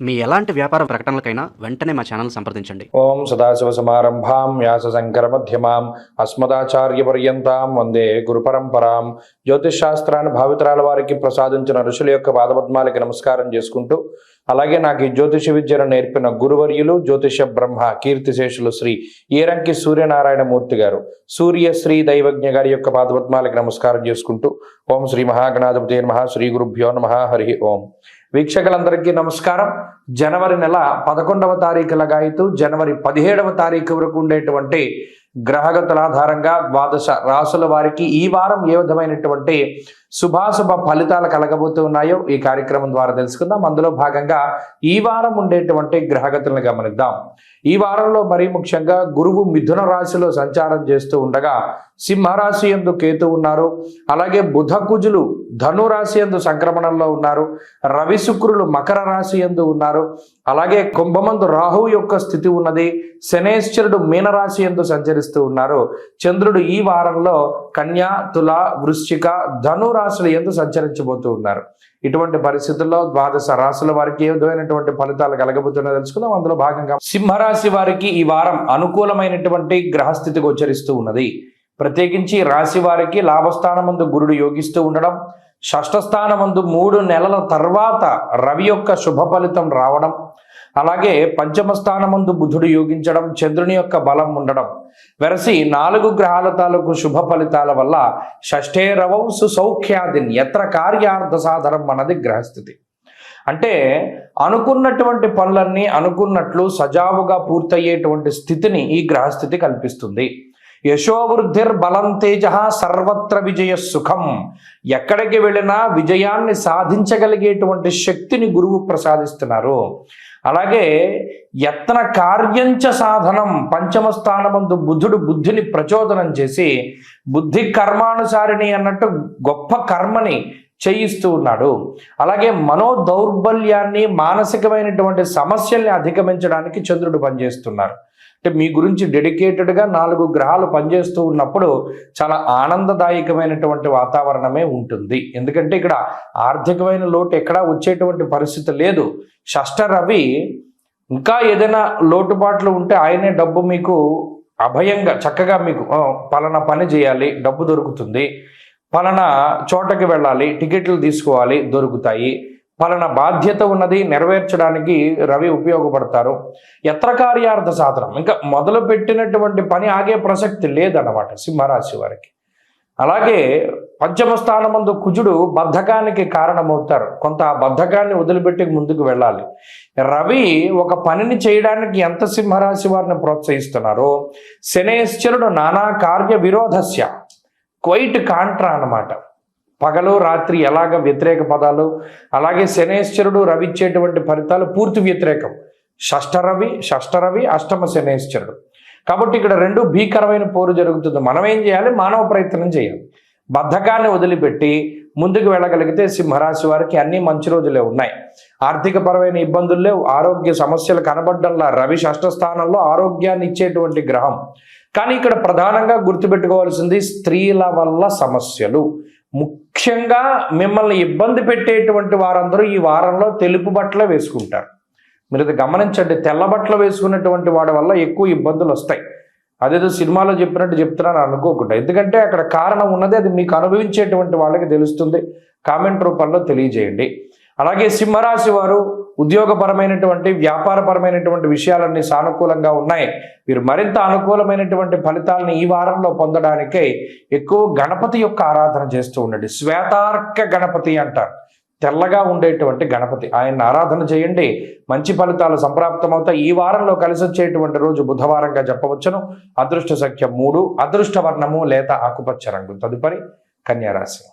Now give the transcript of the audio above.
మీ ఎలాంటి వ్యాపార ప్రకటనలకైనా వెంటనే మా ఛానల్ సంప్రదించండి. ఓం సదాశివ సమారంభాం వ్యాస శంకర మధ్యమాం అస్మదాచార్య అస్మదాచార్యపర్యంతాం వందే గురు పరంపరాం జ్యోతిష్శాస్త్రాన్ని భావితరాల వారికి ప్రసాదించిన ఋషుల యొక్క పాదపద్మాలకి నమస్కారం చేసుకుంటూ అలాగే నాకు ఈ జ్యోతిష విద్యను నేర్పిన గురువర్యులు జ్యోతిష బ్రహ్మ కీర్తిశేషులు శ్రీ ఏరంకి సూర్యనారాయణ మూర్తి గారు. సూర్య శ్రీ దైవజ్ఞ గారి యొక్క పాదపద్మాలకి నమస్కారం చేసుకుంటూ ఓం శ్రీ మహాగణాధిపతి నమ శ్రీ గురుభ్యో నమ హరి ఓం. వీక్షకులందరికీ నమస్కారం. జనవరి నెల పదకొండవ తారీఖుల గాయతూ జనవరి పదిహేడవ తారీఖు వరకు ఉండేటువంటి గ్రహగతుల ఆధారంగా ద్వాదశ రాసుల వారికి ఈ వారం ఏ విధమైనటువంటి శుభాశుభ ఫలితాలు కలగబోతూ ఉన్నాయో ఈ కార్యక్రమం ద్వారా తెలుసుకుందాం. అందులో భాగంగా ఈ వారం ఉండేటువంటి గ్రహగతులను గమనిద్దాం. ఈ వారంలో మరీ ముఖ్యంగా గురువు మిథున రాశిలో సంచారం చేస్తూ ఉండగా సింహరాశి ఎందు కేతు ఉన్నారు. అలాగే బుధ కుజులు ధనురాశి ఎందు సంక్రమణంలో ఉన్నారు. రవి శుక్రులు మకర రాశి ఎందు ఉన్నారు. అలాగే కుంభమందు రాహువు యొక్క స్థితి ఉన్నది. శనేశ్వరుడు మీనరాశి ఎందు సంచరిస్తూ ఉన్నారు. చంద్రుడు ఈ వారంలో కన్యా తుల వృశ్చిక ధను రాశులు ఎందు సంచరించబోతూ ఉన్నారు. ఇటువంటి పరిస్థితుల్లో ద్వాదశ రాశుల వారికి ఏ విధమైనటువంటి ఫలితాలు కలగబోతున్నా తెలుసుకుందాం. అందులో భాగంగా సింహరాశి వారికి ఈ వారం అనుకూలమైనటువంటి గ్రహస్థితి గోచరిస్తూ ఉన్నది. ప్రత్యేకించి రాశి వారికి లాభస్థానమందు గురుడు యోగిస్తూ ఉండడం షష్ఠస్థానమందు మూడు నెలల తర్వాత రవి యొక్క శుభ ఫలితం రావడం అలాగే పంచమ స్థానమందు బుధుడు యోగించడం చంద్రుని యొక్క బలం ఉండడం. వెరసి నాలుగు గ్రహాల తాలూకు శుభ ఫలితాల వల్ల షష్ఠే రవం సౌఖ్యాదిన్ ఎత్ర కార్యార్థ సాధనం అన్నది గ్రహస్థితి. అంటే అనుకున్నటువంటి పనులన్నీ అనుకున్నట్లు సజావుగా పూర్తయ్యేటువంటి స్థితిని ఈ గ్రహస్థితి కల్పిస్తుంది. యశోవృద్ధిర్ బలం తేజ సర్వత్ర విజయ సుఖం. ఎక్కడికి వెళ్ళినా విజయాన్ని సాధించగలిగేటువంటి శక్తిని గురువు ప్రసాదిస్తున్నారు. అలాగే యత్న కార్యంచ సాధనం పంచమ స్థానమందు బుద్ధుడు బుద్ధిని ప్రచోదనం చేసి బుద్ధి కర్మానుసారిణి అన్నట్టు గొప్ప కర్మని చేయిస్తూ ఉన్నాడు. అలాగే మనో దౌర్బల్యాన్ని మానసికమైనటువంటి సమస్యల్ని అధిగమించడానికి చంద్రుడు పనిచేస్తున్నారు. అంటే మీ గురించి డెడికేటెడ్గా నాలుగు గ్రహాలు పనిచేస్తూ ఉన్నప్పుడు చాలా ఆనందదాయకమైనటువంటి వాతావరణమే ఉంటుంది. ఎందుకంటే ఇక్కడ ఆర్థికమైన లోటు ఎక్కడా వచ్చేటువంటి పరిస్థితి లేదు. షష్ఠ రవి ఇంకా ఏదైనా లోటుపాట్లు ఉంటే ఆయనే డబ్బు మీకు అభయంగా చక్కగా మీకు పలానా పని చేయాలి డబ్బు దొరుకుతుంది. పలానా చోటకి వెళ్ళాలి టికెట్లు తీసుకోవాలి దొరుకుతాయి. పలానా బాధ్యత ఉన్నది నెరవేర్చడానికి రవి ఉపయోగపడతారు. ఎత్ర కార్యార్థ సాధనం. ఇంకా మొదలు పెట్టినటువంటి పని ఆగే ప్రసక్తి లేదన్నమాట సింహరాశి వారికి. అలాగే పంచమ స్థానమందు కుజుడు బద్ధకానికి కారణమవుతారు. కొంత ఆ బద్ధకాన్ని వదిలిపెట్టి ముందుకు వెళ్ళాలి. రవి ఒక పనిని చేయడానికి ఎంత సింహరాశి వారిని ప్రోత్సహిస్తున్నారో శనేశ్వరుడు నానా కార్య విరోధస్య. క్వైట్ కాంట్రా అన్నమాట. పగలు రాత్రి ఎలాగ వ్యతిరేక పదాలు అలాగే శనేశ్వరుడు రవి ఇచ్చేటువంటి ఫలితాలు పూర్తి వ్యతిరేకం. షష్ఠ రవి షష్ఠ రవి అష్టమ శనేశ్వరుడు. కాబట్టి ఇక్కడ రెండు భీకరమైన పోరు జరుగుతుంది. మనం ఏం చేయాలి? మానవ ప్రయత్నం చేయాలి. బద్ధకాన్ని వదిలిపెట్టి ముందుకు వెళ్ళగలిగితే సింహరాశి వారికి అన్ని మంచి రోజులే ఉన్నాయి. ఆర్థిక పరమైన ఇబ్బందులు లేవు. ఆరోగ్య సమస్యలు కనబడ్డంలా రవి షష్ఠ స్థానంలో ఆరోగ్యాన్ని ఇచ్చేటువంటి గ్రహం. కానీ ఇక్కడ ప్రధానంగా గుర్తుపెట్టుకోవాల్సింది స్త్రీల వల్ల సమస్యలు. ముఖ్యంగా మిమ్మల్ని ఇబ్బంది పెట్టేటువంటి వారందరూ ఈ వారంలో తెలుపు బట్టలు వేసుకుంటారు. మీరు అది గమనించండి తెల్ల బట్టలు వేసుకున్నటువంటి వాడి వల్ల ఎక్కువ ఇబ్బందులు వస్తాయి. అదేదో సినిమాలో చెప్పినట్టు చెప్తున్నాను అనుకోకుండా. ఎందుకంటే అక్కడ కారణం ఉన్నది అది మీకు అనుభవించేటువంటి వాళ్ళకి తెలుస్తుంది. కామెంట్ రూపంలో తెలియజేయండి. అలాగే సింహరాశి వారు ఉద్యోగపరమైనటువంటి వ్యాపారపరమైనటువంటి విషయాలన్నీ సానుకూలంగా ఉన్నాయి. మీరు మరింత అనుకూలమైనటువంటి ఫలితాలను ఈ వారంలో పొందడానికై ఎక్కువ గణపతి యొక్క ఆరాధన చేస్తూ ఉండండి. శ్వేతార్క గణపతి అంటారు. తెల్లగా ఉండేటువంటి గణపతి. ఆయన ఆరాధన చేయండి. మంచి ఫలితాలు సంప్రాప్తమవుతాయి. ఈ వారంలో కలిసి వచ్చేటువంటి రోజు బుధవారంగా చెప్పవచ్చును అదృష్ట సంఖ్య మూడు అదృష్ట వర్ణము లేత ఆకుపచ్చ రంగు తదుపరి కన్యారాశి.